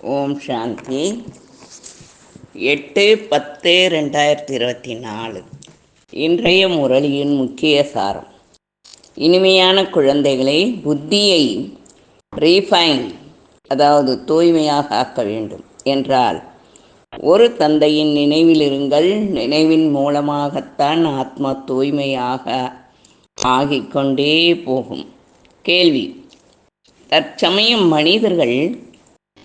ஓம் சாந்தி. எட்டு பத்து ரெண்டாயிரத்தி இருபத்தி நாலு. இன்றைய முரளியின் முக்கிய சாரம். இனிமையான குழந்தைகளை புத்தியை ரீஃபைன் அதாவது தூய்மையாக ஆக்க வேண்டும். என்றால் ஒரு தந்தையின் நினைவில் இருங்கள். நினைவின் மூலமாகத்தான் ஆத்மா தூய்மையாக ஆகிக்கொண்டே போகும். கேள்வி. தற்சமயம் மனிதர்கள்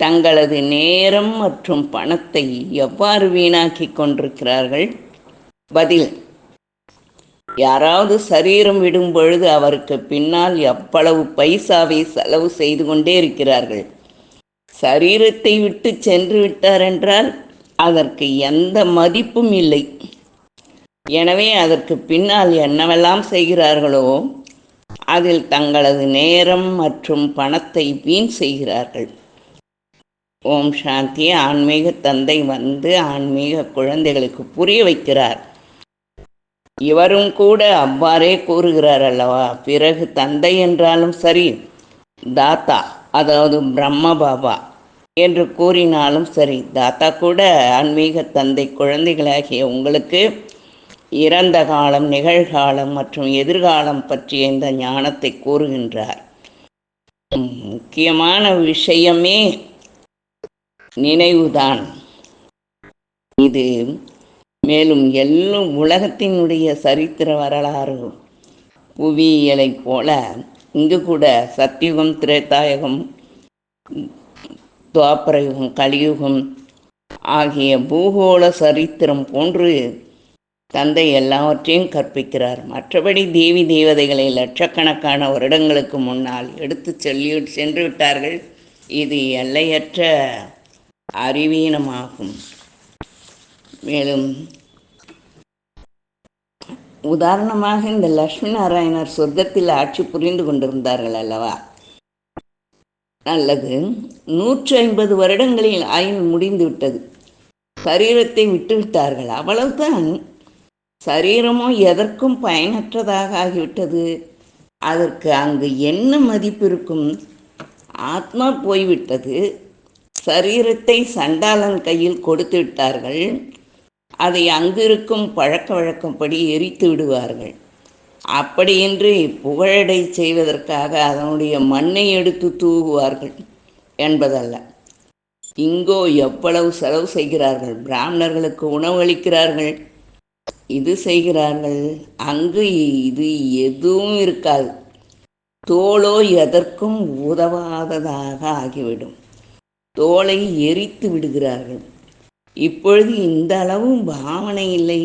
தங்களது நேரம் மற்றும் பணத்தை எவ்வாறு வீணாக்கிக் கொண்டிருக்கிறார்கள்? பதில் யாராவது சரீரம் விடும் பொழுது அவருக்கு பின்னால் எவ்வளவு பைசாவை செலவு செய்து கொண்டே இருக்கிறார்கள்? சரீரத்தை விட்டு சென்று விட்டார் என்றால் அதற்கு எந்த மதிப்பும் இல்லை. எனவே அதற்கு பின்னால் என்னவெல்லாம் செய்கிறார்களோ அதில் தங்களது நேரம் மற்றும் பணத்தை வீண் செய்கிறார்கள். ஓம் சாந்தி. ஆன்மீக தந்தை வந்து ஆன்மீக குழந்தைகளுக்கு புரிய வைக்கிறார். இவரும் கூட அவ்வாறே கூறுகிறார் அல்லவா? பிறகு தந்தை என்றாலும் சரி தாத்தா அதாவது பிரம்ம பாபா என்று கூறினாலும் சரி தாத்தா கூட ஆன்மீக தந்தை குழந்தைகளாகிய உங்களுக்கு இறந்த காலம் நிகழ்காலம் மற்றும் எதிர்காலம் பற்றிய இந்த ஞானத்தை கூறுகின்றார். முக்கியமான விஷயமே நினைவுதான். இது மேலும் எல்லும் உலகத்தினுடைய சரித்திர வரலாறு. புவியியலை போல இங்கு கூட சத்தியுகம் திரேதாயுகம் துவாபரயுகம் கலியுகம் ஆகிய பூகோள சரித்திரம் போன்று தந்தை எல்லாவற்றையும் கற்பிக்கிறார். மற்றபடி தேவி தேவதைகளை லட்சக்கணக்கான வருடங்களுக்கு முன்னால் எடுத்து செல்லி சென்று விட்டார்கள். இது எல்லையற்ற அறிவீனமாகும். மேலும் உதாரணமாக இந்த லட்சுமி நாராயணர் சொர்க்கத்தில் ஆட்சி புரிந்து கொண்டிருந்தார்கள் அல்லவா? நல்லது நூற்றி ஐம்பது வருடங்களில் ஆயுள் முடிந்து விட்டது சரீரத்தை விட்டுவிட்டார்கள். அவ்வளவுதான். சரீரமோ எதற்கும் பயனற்றதாக ஆகிவிட்டது. அதற்கு அங்கு என்ன மதிப்பு இருக்கும்? ஆத்மா போய்விட்டது. சரீரத்தை சண்டாளன் கையில் கொடுத்து விட்டார்கள். அதை அங்கிருக்கும் பழக்க வழக்கப்படி எரித்து விடுவார்கள். அப்படியின்றி புகழடை செய்வதற்காக அதனுடைய மண்ணை எடுத்து தூவுவார்கள் என்பதல்ல. இங்கோ எவ்வளவு செலவு செய்கிறார்கள்? பிராமணர்களுக்கு உணவளிக்கிறார்கள் இது செய்கிறார்கள். அங்கு இது எதுவும் இருக்காது. தோளோ எதற்கும் உதவாததாக ஆகிவிடும். தோலை எரித்து விடுகிறார்கள். இப்பொழுது இந்த அளவும் பாவனை இல்லை.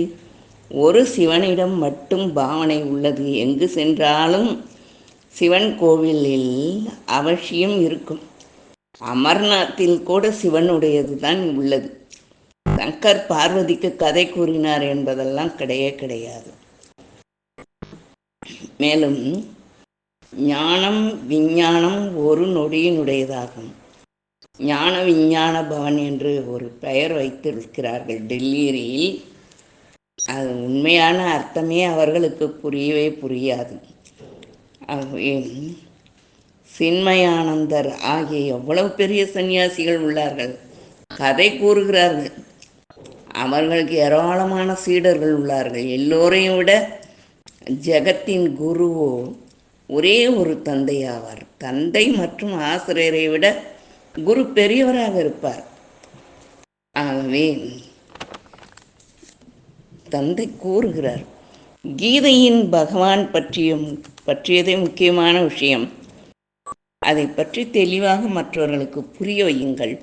ஒரு சிவனிடம் மட்டும் பாவனை உள்ளது. எங்கு சென்றாலும் சிவன் கோவிலில் அவசியம் இருக்கும். அமர்நாத்தில் கூட சிவனுடையது தான் உள்ளது. சங்கர் பார்வதிக்கு கதை கூறினார் என்பதெல்லாம் கிடையே கிடையாது. மேலும் ஞானம் விஞ்ஞானம் ஒரு நொடியினுடையதாகும். ஞான விஞ்ஞான பவன் என்று ஒரு பெயர் வைத்திருக்கிறார்கள் டெல்லியில். அது உண்மையான அர்த்தமே அவர்களுக்கு புரியவே புரியாது. சின்மயானந்தர் ஆகிய எவ்வளவு பெரிய சன்னியாசிகள் உள்ளார்கள். கதை கூறுகிறார்கள். அவர்களுக்கு ஏராளமான சீடர்கள் உள்ளார்கள். எல்லோரையும் விட ஜெகத்தின் குருவோ ஒரே ஒரு தந்தை ஆவார் தந்தை மற்றும் ஆசிரியரை விட குரு பெரியவராக இருப்பார். ஆகவே தந்தை கூறுகிறார் கீதையின் பகவான் பற்றியும் பற்றியதே முக்கியமான விஷயம். அதை பற்றி தெளிவாக மற்றவர்களுக்கு புரிய வையுங்கள்.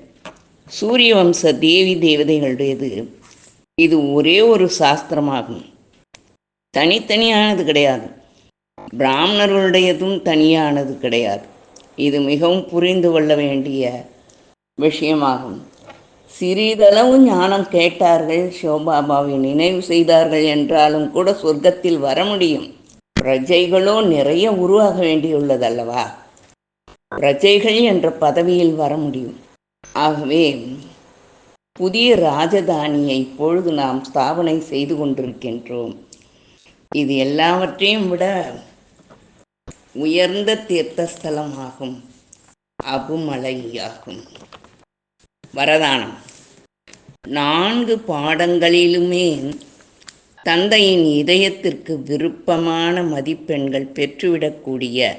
சூரிய வம்ச தேவி தேவதைகளுடையது. இது ஒரே ஒரு சாஸ்திரமாகும். தனித்தனியானது கிடையாது. பிராமணர்களுடையதும் தனியானது கிடையாது. இது மிகவும் புரிந்து கொள்ள வேண்டிய விஷயமாகும். சிறிதளவு ஞானம் கேட்டார்கள் சிவபாபாவை நினைவு செய்தார்கள் என்றாலும் கூட சொர்க்கத்தில் வர முடியும். பிரஜைகளோ நிறைய உருவாக வேண்டியுள்ளதல்லவா? பிரஜைகள் என்ற பதவியில் வர முடியும். ஆகவே புதிய ராஜதானியை இப்பொழுது நாம் ஸ்தாபனை செய்து கொண்டிருக்கின்றோம். இது எல்லாவற்றையும் விட உயர்ந்த தீர்த்தஸ்தலமாகும். அபுமலையாகும். வரதானம். நான்கு பாடங்களிலுமே தந்தையின் இதயத்திற்கு விருப்பமான மதிப்பெண்கள் பெற்றுவிடக்கூடிய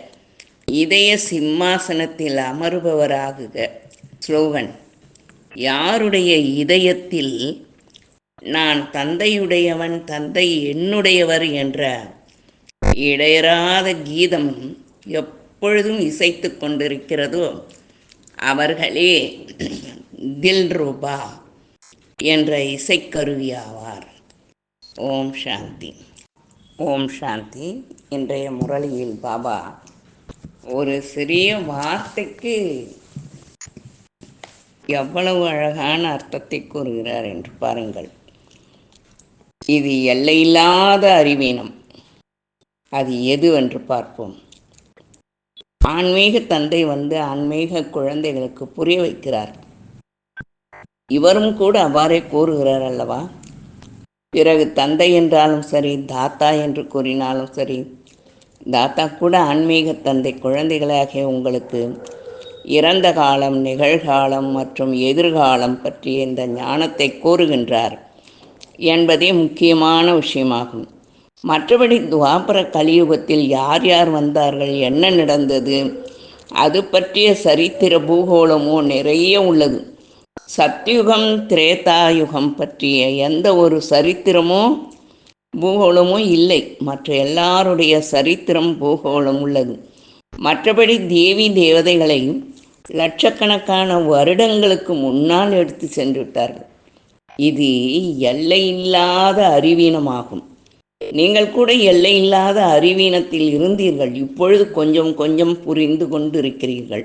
இதய சிம்மாசனத்தில் அமர்பவராகுக. ஸ்லோகன். யாருடைய இதயத்தில் நான் தந்தையுடையவன் தந்தை என்னுடையவர் என்ற இடையராத கீதம் எப்பொழுதும் இசைத்து கொண்டிருக்கிறதோ அவர்களே தில்ரூபா என்ற இசைக்கருவி ஆவார் ஓம் சாந்தி. ஓம் சாந்தி. இன்றைய முரளியில் பாபா ஒரு சிறிய வார்த்தைக்கு எவ்வளவு அழகான அர்த்தத்தை கூறுகிறார் என்று பாருங்கள். இது எல்லையில்லாத அறிவீனம். அது எது என்று பார்ப்போம். ஆன்மீக தந்தை வந்து ஆன்மீக குழந்தைகளுக்கு புரிய வைக்கிறார். இவரும் கூட அவ்வாறே கூறுகிறார் அல்லவா? பிறகு தந்தை என்றாலும் சரி தாத்தா என்று கூறினாலும் சரி தாத்தா கூட ஆன்மீக தந்தை குழந்தைகளாகிய உங்களுக்கு இறந்த காலம் நிகழ்காலம் மற்றும் எதிர்காலம் பற்றிய இந்த ஞானத்தை கூறுகின்றார் என்பதே முக்கியமான விஷயமாகும். மற்றபடி துவாபர கலியுகத்தில் யார் யார் வந்தார்கள் என்ன நடந்தது அது பற்றிய சரித்திர பூகோளமோ நிறைய உள்ளது. சத்யுகம் திரேதாயுகம் பற்றிய எந்த ஒரு சரித்திரமோ பூகோளமும் இல்லை. மற்ற எல்லாருடைய சரித்திரம் பூகோளம் உள்ளது. மற்றபடி தேவி தேவதைகளை லட்சக்கணக்கான வருடங்களுக்கு முன்னால் எடுத்து சென்று விட்டார்கள் இது எல்லையில்லாத அறிவீனமாகும். நீங்கள் கூட எல்லை இல்லாத அறிவீனத்தில் இருந்தீர்கள். இப்பொழுது கொஞ்சம் கொஞ்சம் புரிந்து கொண்டு இருக்கிறீர்கள்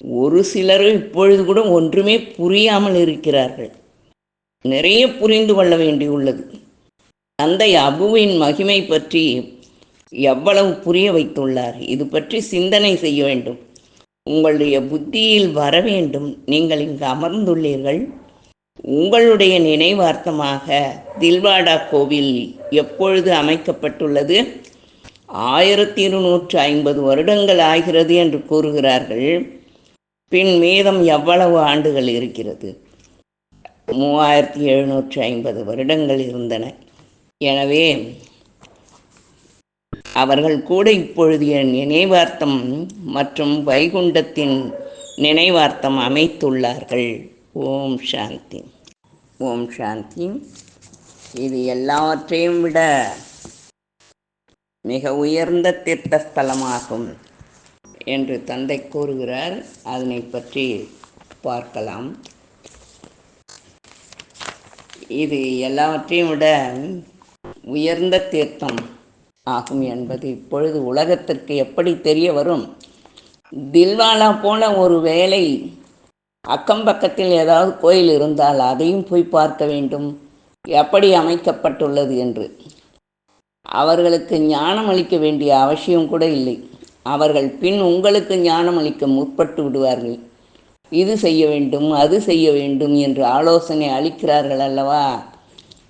ஒரு சிலர் இப்பொழுது கூட ஒன்றுமே புரியாமல் இருக்கிறார்கள். நிறைய புரிந்து கொள்ள வேண்டியுள்ளது. தந்தை அபுவின் மகிமை பற்றி எவ்வளவு புரிய வைத்துள்ளார்? இது பற்றி சிந்தனை செய்ய வேண்டும். உங்களுடைய புத்தியில் வர வேண்டும். நீங்கள் இங்கு அமர்ந்துள்ளீர்கள். உங்களுடைய நினைவார்த்தமாக தில்வாடா கோவில் எப்பொழுது அமைக்கப்பட்டுள்ளது? ஆயிரத்தி இருநூற்று ஐம்பது வருடங்கள் ஆகிறது என்று கூறுகிறார்கள். பின் மீதம் எவ்வளவு ஆண்டுகள் இருக்கிறது? மூவாயிரத்தி எழுநூற்றி ஐம்பது வருடங்கள் இருந்தன. எனவே அவர்கள் கூட இப்பொழுதைய நினைவார்த்தம் மற்றும் வைகுண்டத்தின் நினைவார்த்தம் அமைத்துள்ளார்கள். ஓம் சாந்தி. ஓம் சாந்தி. இது எல்லாவற்றையும் விட மிக உயர்ந்த தீர்த்தஸ்தலமாகும் என்று தந்தை கூறுகிறார். அதனை பற்றி பார்க்கலாம். இது எல்லாவற்றையும் விட உயர்ந்த தீர்த்தம் ஆகும் என்பது இப்பொழுது உலகத்திற்கு எப்படி தெரிய வரும்? தில்வாலா போல ஒரு வேலை அக்கம் பக்கத்தில் ஏதாவது கோயில் இருந்தால் அதையும் போய் பார்க்க வேண்டும். எப்படி அமைக்கப்பட்டுள்ளது என்று. அவர்களுக்கு ஞானம் அளிக்க வேண்டிய அவசியம் கூட இல்லை. அவர்கள் பின் உங்களுக்கு ஞானம் அளிக்க முற்பட்டு விடுவார்கள். இது செய்ய வேண்டும் அது செய்ய வேண்டும் என்று ஆலோசனை அளிக்கிறார்கள் அல்லவா?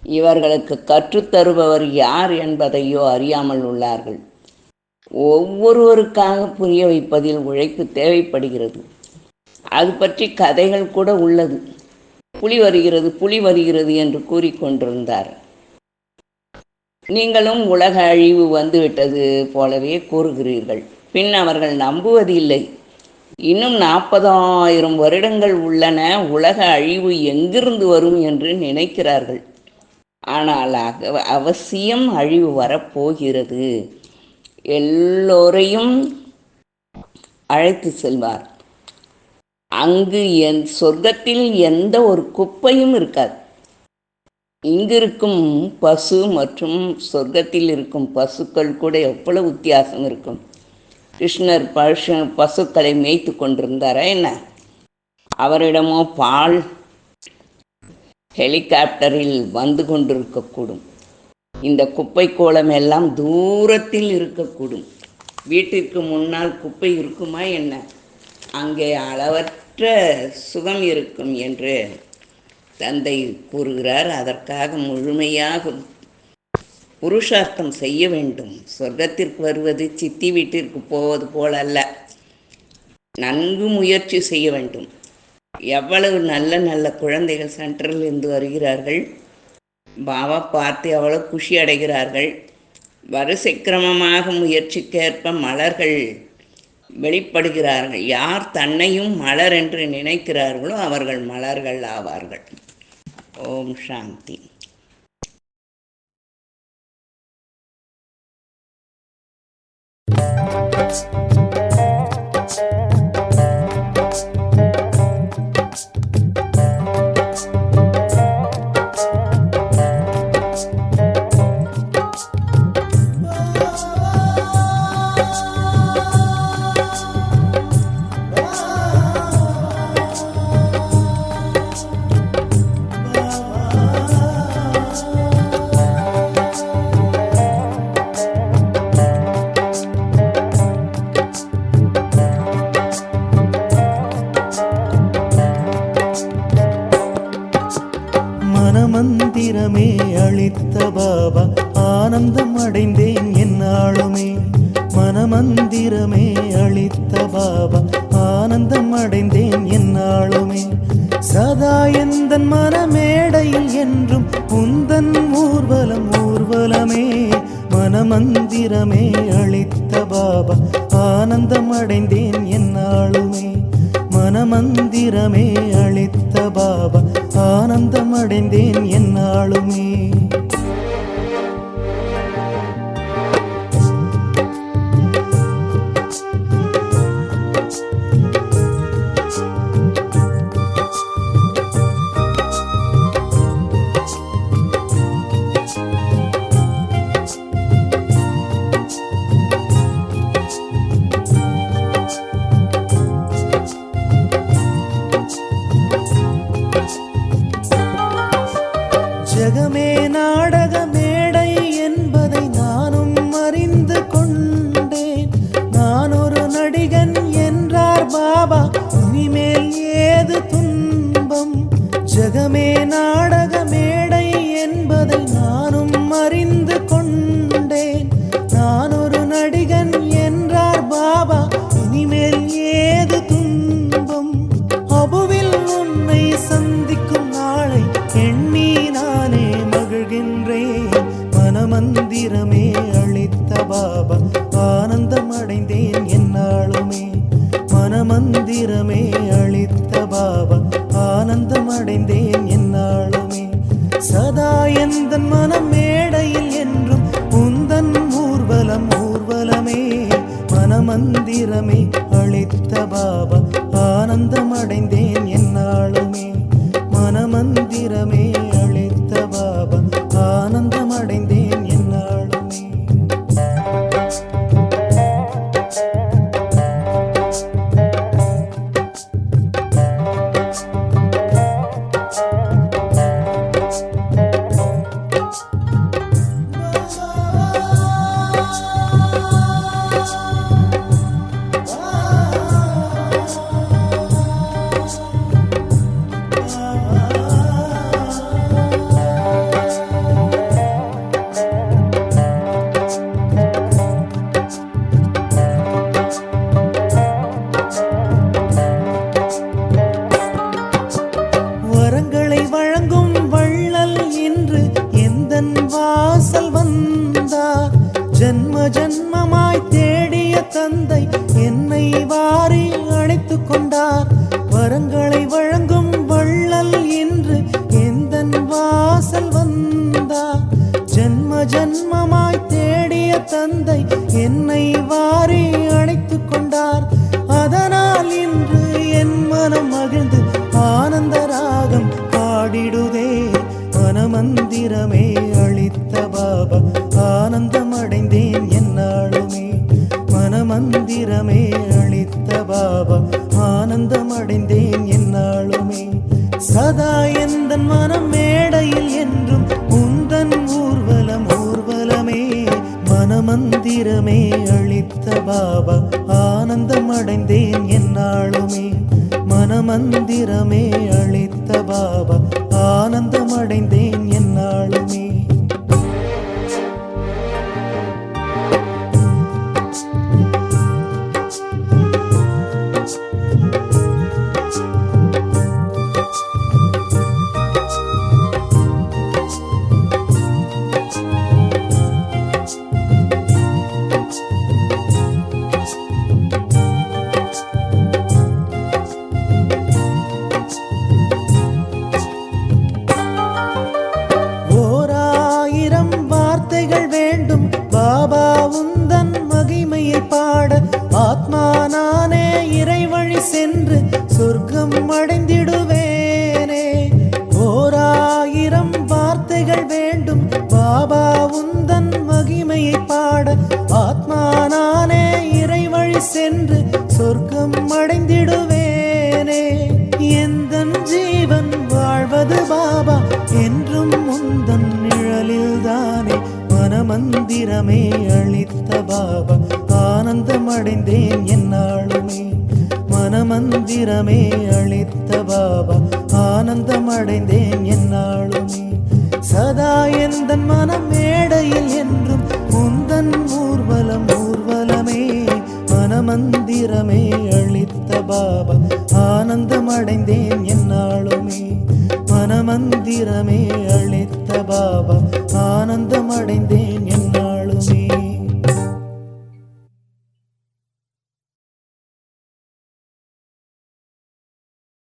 இவர்களுக்கு கற்றுத்தருபவர் யார் என்பதையோ அறியாமல் உள்ளார்கள். ஒவ்வொருவருக்காக புரிய வைப்பதில் உழைப்பு தேவைப்படுகிறது. அது பற்றி கதைகள் கூட உள்ளது. புலி வருகிறது புலி வருகிறது என்று கூறிக்கொண்டிருந்தார். நீங்களும் உலக அழிவு வந்துவிட்டது போலவே கூறுகிறீர்கள். பின் அவர்கள் நம்புவதில்லை. இன்னும் நாற்பதாயிரம் வருடங்கள் உள்ளன. உலக அழிவு எங்கிருந்து வரும் என்று நினைக்கிறார்கள். ஆனால் அவசியம் அழிவு வரப்போகிறது. எல்லோரையும் அழைத்து செல்வார். அங்கு என் சொர்க்கத்தில் எந்த ஒரு குப்பையும் இருக்காது. இங்கிருக்கும் பசு மற்றும் சொர்க்கத்தில் இருக்கும் பசுக்கள் கூட எவ்வளவு வித்தியாசம் இருக்கும். கிருஷ்ணர் பசு பசுக்களை மேய்த்து கொண்டிருந்தாரா என்ன? அவரிடமோ பால் ஹெலிகாப்டரில் வந்து கொண்டிருக்கக்கூடும். இந்த குப்பை கோலம் எல்லாம் தூரத்தில் இருக்கக்கூடும். வீட்டிற்கு முன்னால் குப்பை இருக்குமா என்ன? அங்கே அளவற்ற அளவற்ற சுகம் இருக்கும் என்று தந்தை கூறுகிறார். அதற்காக முழுமையாக புருஷார்த்தம் செய்ய வேண்டும். சொர்க்கத்திற்கு வருவது சித்தி வீட்டிற்கு போவது போலல்ல. நன்கு முயற்சி செய்ய வேண்டும். எவ்வளவு நல்ல நல்ல குழந்தைகள் சென்டரில் இருந்து வருகிறார்கள். பாவா பார்த்து அவ்வளோ குஷி அடைகிறார்கள். வரிசை கிரமமாக முயற்சிக்கேற்ப மலர்கள் வெளிப்படுகிறார்கள் யார் தன்னையும் மலர் என்று நினைக்கிறார்களோ அவர்கள் மலர்கள் ஆவார்கள் ஓம் சாந்தி Thank. ஊர்வலமே மனமந்திரமே அளித்த பாபா ஆனந்தம் அடைந்தேன் என்னாளுமே மனமந்திரமே அளித்த பாபா ஆனந்தம் அடைந்தேன் என்னாளுமே மந்திரமே அழைத்த பாபா ஆனந்தமடைந்தேன் என்னால் தந்தை என்னை வாரி அழைத்து கொண்டார். நினைத்த பாபா ஆனந்தம் அடைந்தேன் என்னாலுமே. சதா எந்தன் மனம் மேடையில் என்றும் உந்தன் ஊர்வலம் ஊர்வலமே. மனமந்திரமே அளித்த பாபா ஆனந்தம் அடைந்தேன் என்னாலுமே. மனமந்திரமே அளித்த பாபா ஆனந்தம் அடைந்தேன் என்னாலுமே. சென்று சொர்க்கம் அடைந்திடுவேனே. ஓராயிரம் வார்த்தைகள் வேண்டும். பாபா உந்தன் மகிமையை பாட ஆத்மா நானே இறை வழி சென்று சொர்க்கம் அடைந்திடுவேனே. எந்த ஜீவன் வாழ்வது பாபா? என்றும் முந்தன் நிழலில் தானே மனமந்திரமே அளித்த பாபா. ஆனந்தமடைந்தேன் மனமந்திரமே அளித்த பாபா ஆனந்தம் அடைந்தேன் என்னாலுமே சதா எந்தன் மனம் மேடையில் என்றும் முந்தன் ஊர்வலம் ஊர்வலமே மனமந்திரமே அளித்த பாபா ஆனந்தம் அடைந்தேன் என்னாலுமே மனமந்திரமே அளித்த பாபா ஆனந்தம் அடைந்தேன்